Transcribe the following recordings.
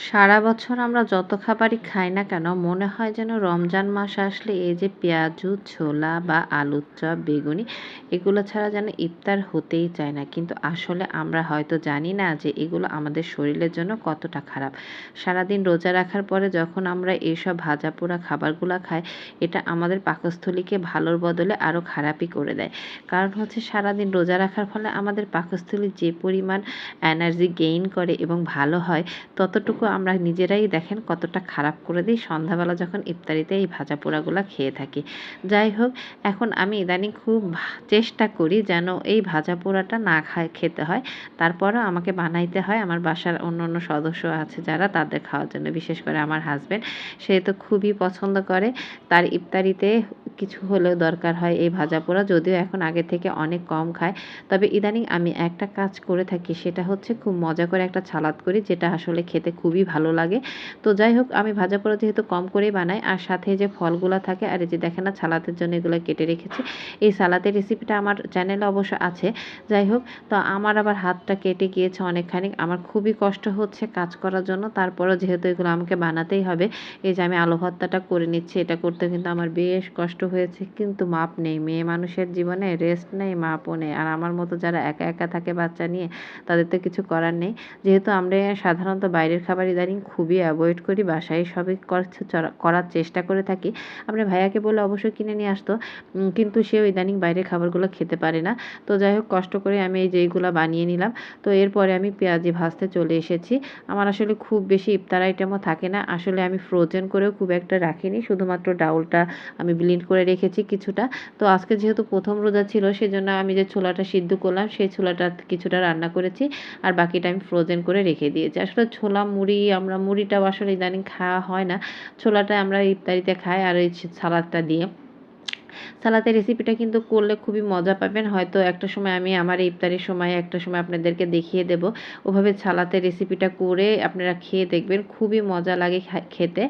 সারা বছর আমরা যত খাবারই খাই না কেন, মনে হয় যেন রমজান মাস আসলে এই যে পেঁয়াজু, ছোলা বা আলুর চপ, বেগুনি, এগুলো ছাড়া যেন ইফতার হতেই চায় না। কিন্তু আসলে আমরা হয়তো জানি না যে এগুলো আমাদের শরীরের জন্য কতটা খারাপ। সারাদিন রোজা রাখার পরে যখন আমরা এইসব ভাজা পোড়া খাবারগুলো খাই, এটা আমাদের পাকস্থলীকে ভালোর বদলে আরও খারাপই করে দেয়। কারণ হচ্ছে সারাদিন রোজা রাখার ফলে আমাদের পাকস্থলী যে পরিমাণ এনার্জি গেইন করে এবং ভালো হয়, ততটুকু আমরা নিজেরাই দেখেন কতটা খারাপ করে দিই। সন্ধ্যাবেলা যখন ইফতারিতে এই ভাজা পোড়াগুলো খেয়ে থাকি। যাই হোক, এখন আমি ইদানিং খুব চেষ্টা করি যেন এই ভাজা পোড়াটা না খায়, খেতে হয়। তারপরও আমাকে বানাইতে হয়। আমার বাসার অন্য অন্য সদস্য আছে যারা, তাদের খাওয়ার জন্য বিশেষ করে আমার হাজব্যান্ড সে তো খুবই পছন্দ করে। তার ইফতারিতে কিছু হলেও দরকার হয় এই ভাজা পোড়া। যদিও এখন আগে থেকে অনেক কম খায়। তবে ইদানিং আমি একটা কাজ করে থাকি, সেটা হচ্ছে খুব মজা করে একটা ছালাদ করি, যেটা আসলে খেতে খুবই ভালো লাগে। তো যাই হোক, আমি ভাজা পোড়া যেহেতু কম করেই বানাই, আর সাথে যে ফলগুলো থাকে, আর এই যে দেখেন না ছালাতের জন্য এগুলো কেটে রেখেছি, এই সালাদের রেসিপিটা আমার চ্যানেলে অবশ্য আছে। যাই হোক, তো আমার আবার হাতটা কেটে গিয়েছে অনেকখানি আমার খুবই কষ্ট হচ্ছে কাজ করার জন্য। তারপরেও যেহেতু এগুলো আমাকে বানাতেই হবে, এই যে আমি আলু ভর্তাটা করে নিচ্ছি, এটা করতে কিন্তু আমার বেশ কষ্ট হয়েছে, কিন্তু মাপ নেই। মেয়ে মানুষের জীবনে রেস্ট নেই, মাপও নেই। আর আমার মতো যারা একা একা থাকে বাচ্চা নিয়ে, তাদের তো কিছু করার নেই। যেহেতু আমরা সাধারণত বাইরের খাবার ইদানিং খুবই অ্যাভয়েড করি, বাসায় সবই করার চেষ্টা করে থাকি। আমরা ভাইয়াকে বলে অবশ্যই কিনে নিয়ে আসতো কিন্তু সেও ইদানিং বাইরের খাবারগুলো খেতে পারে না। তো যাই হোক, কষ্ট করে আমি এই যেইগুলো বানিয়ে নিলাম। তো এরপরে আমি পেঁয়াজি ভাজতে চলে এসেছি। আমার আসলে খুব বেশি ইফতার আইটেমও থাকে না। আসলে আমি ফ্রোজেন করেও খুব একটা রাখিনি। শুধুমাত্র ডাউলটা আমি ব্লিন্ড করে রেখেছি কিছুটা। তো আজকে যেহেতু প্রথম রোজা ছিল, সেজন্য আমি যে ছোলাটা সিদ্ধ করলাম, সেই ছোলাটা কিছুটা রান্না করেছি আর বাকিটা আমি ফ্রোজেন করে রেখে দিয়েছি। আসলে ছোলা মুড়ি, আমরা মুড়িটাও আসলে ইদানিং খাওয়া হয় না। ছোলাটা আমরা ইফতারিতে খাই আর ওই সালাদটা দিয়ে। সালাতের রেসিপিটা কিন্তু করলে খুবই মজা পাবেন। হয়তো একটা সময় আমি আমার ইফতারের সময়, একটা সময় আপনাদেরকে দেখিয়ে দেব। ওভাবে সালাতের রেসিপিটা করে আপনারা খেয়ে দেখবেন, খুবই মজা লাগে খেতে।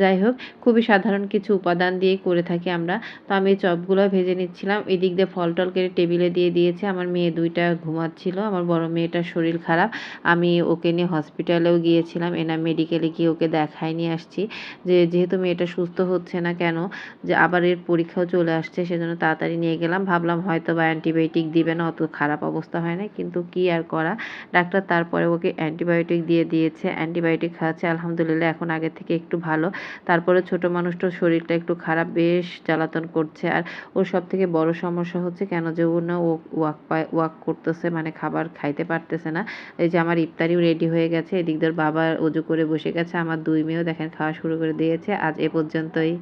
যাই হোক, খুবই সাধারণ কিছু উপাদান দিয়ে করে থাকি আমরা। তো আমি চপগুলো ভেজে নিচ্ছিলাম। এদিক দিয়ে ফল টল কেটে টেবিলে দিয়ে দিয়েছে। আমার মেয়ে দুইটা ঘুমাচ্ছিল। আমার বড় মেয়েটার শরীর খারাপ। আমি ওকে নিয়ে হসপিটালেও গিয়েছিলাম। এনা মেডিকেলে গিয়ে ওকে দেখাই নিয়ে আসছি। যে, যেহেতু মেয়েটা সুস্থ হচ্ছে না কেন, যে, আবার এর পরীক্ষাও চলে আসছে, সেজন্য তাড়াতাড়ি নিয়ে গেলাম। ভাবলাম হয়তো বা অ্যান্টিবায়োটিক দিবে না, অত খারাপ অবস্থা হয় না কিন্তু কি আর করা? ডাক্তার তারপরে ওকে অ্যান্টিবায়োটিক দিয়ে দিয়েছে, অ্যান্টিবায়োটিক খাওয়াচ্ছে, আলহামদুলিল্লাহ এখন আগের থেকে একটু ভালো। তারপরে ছোট মানুষটার শরীরটা একটু খারাপ, বেশ জ্বালাতন করছে। আর ওর সব থেকে বড় সমস্যা হচ্ছে কেন যে ও না ও ওয়াক পায়, ওয়াক করতেছে মানে খাবার খাইতে পারতেছে না। এই যে আমার ইফতারিও রেডি হয়ে গেছে, এদিক বাবা উজু করে বসে গেছে, আমার দুই মেয়েও দেখেন খাওয়া শুরু করে দিয়েছে, আজ এ পর্যন্তই।